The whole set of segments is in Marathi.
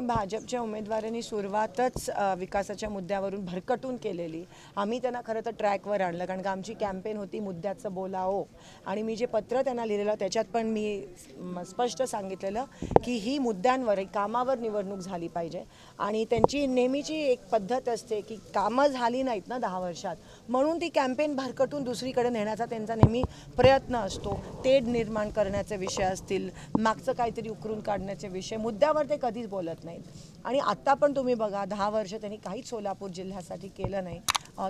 नाही भाजपच्या उमेदवारांनी सुरुवातच विकासाच्या मुद्द्यावरून भरकटून केलेली. आम्ही त्यांना खरं तर ट्रॅकवर आणलं कारण का आमची कॅम्पेन होती मुद्द्याचं बोलाओ आणि मी जे पत्र त्यांना लिहिलेलं त्याच्यात पण मी स्पष्ट सांगितलेलं की ही मुद्द्यांवर एक कामावर निवडणूक झाली पाहिजे. आणि त्यांची नेहमीची एक पद्धत असते की कामं झाली नाहीत ना दहा वर्षात म्हणून ती कॅम्पेन भरकटून दुसरीकडे नेण्याचा त्यांचा नेहमी प्रयत्न असतो. तेढ निर्माण करण्याचे विषय असतील मागचं काहीतरी उकरून काढण्याचे विषय मुद्द्यावर ते कधीच बोलत नाही नाहीत. आणि आत्ता पण तुम्ही बघा दहा वर्ष त्यांनी काहीच सोलापूर जिल्ह्यासाठी केलं नाही.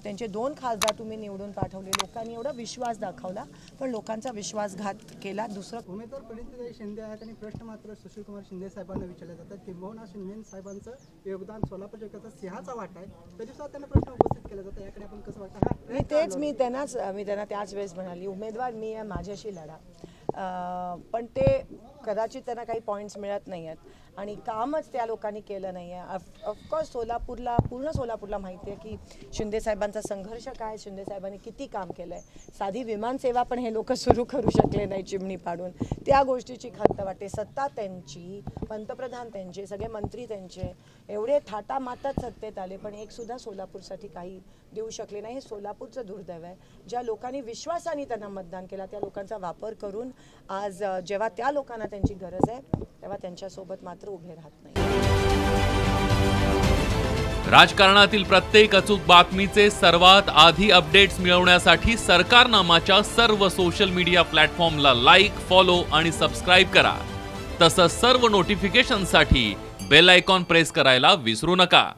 त्यांचे दोन खासदार तुम्ही निवडून पाठवले. लोकांनी एवढा विश्वास दाखवला पण लोकांचा विश्वासघात केला. दुसरं उमेदवार प्रणितीताई शिंदे आहेत आणि प्रश्न मात्र सुशीलकुमार शिंदे साहेबांना विचारले जातात किंबहुना शिंदे साहेबांचं योगदान सोलापूर जिल्ह्याचा सिंहाचा वाटा आहे. तरी सुद्धा त्यांना प्रश्न उपस्थित केला जातो. याकडे आपण कसं वाटतं? मी तेच मी त्यांनाच मी त्यांना त्याच वेळेस म्हणाली उमेदवार मी आहे माझ्याशी लढा. पण ते कदाचित त्यांना काही पॉईंट्स मिळत नाही आहेत आणि कामच त्या लोकांनी केलं नाही आहे ऑफकोर्स सोलापूरला पूर्ण सोलापूरला माहिती आहे की शिंदे साहेबांचा संघर्ष काय? शिंदे साहेबांनी किती काम केलं आहे साधी विमानसेवा पण हे लोक सुरू करू शकले नाही चिमणी पाडून. त्या गोष्टीची खंत वाटते. सत्ता त्यांची पंतप्रधान त्यांचे सगळे मंत्री त्यांचे एवढे थाटामाटात सत्तेत आले पण एकसुद्धा सोलापूरसाठी काही देऊ शकले नाही. हे सोलापूरचं दुर्दैव आहे. ज्या लोकांनी विश्वासाने त्यांना मतदान केला त्या लोकांचा वापर करून आज जेव्हा त्या लोकांना त्यांची गरज आहे तेव्हा त्यांच्यासोबत मात्र उभे राहत नाही. राजकारणातील प्रत्येक अचूक बातमीचे सर्वात आधी अपडेट्स मिळवण्यासाठी सरकारनामाच्या सर्व सोशल मीडिया प्लॅटफॉर्मला लाईक फॉलो आणि सबस्क्राईब करा. तसंच सर्व नोटिफिकेशनसाठी बेल आयकॉन प्रेस करायला विसरू नका.